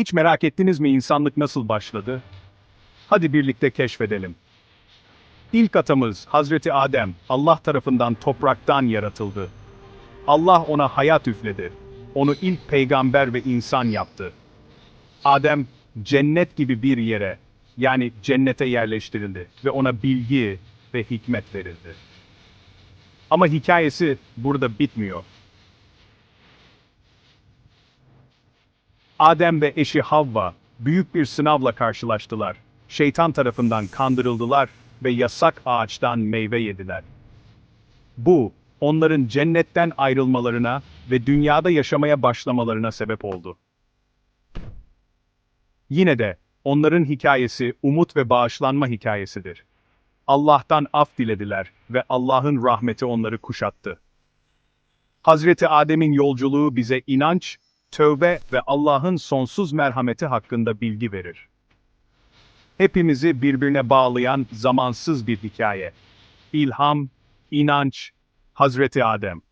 Hiç merak ettiniz mi insanlık nasıl başladı? Hadi birlikte keşfedelim. İlk atamız Hazreti Adem Allah tarafından topraktan yaratıldı. Allah ona hayat üfledi. Onu ilk peygamber ve insan yaptı. Adem cennet gibi bir yere yani cennete yerleştirildi ve ona bilgi ve hikmet verildi. Ama hikayesi burada bitmiyor. Adem ve eşi Havva büyük bir sınavla karşılaştılar. Şeytan tarafından kandırıldılar ve yasak ağaçtan meyve yediler. Bu, onların cennetten ayrılmalarına ve dünyada yaşamaya başlamalarına sebep oldu. Yine de, onların hikayesi umut ve bağışlanma hikayesidir. Allah'tan af dilediler ve Allah'ın rahmeti onları kuşattı. Hazreti Adem'in yolculuğu bize inanç, tövbe ve Allah'ın sonsuz merhameti hakkında bilgi verir. Hepimizi birbirine bağlayan zamansız bir hikaye. İlham, inanç, Hazreti Adem.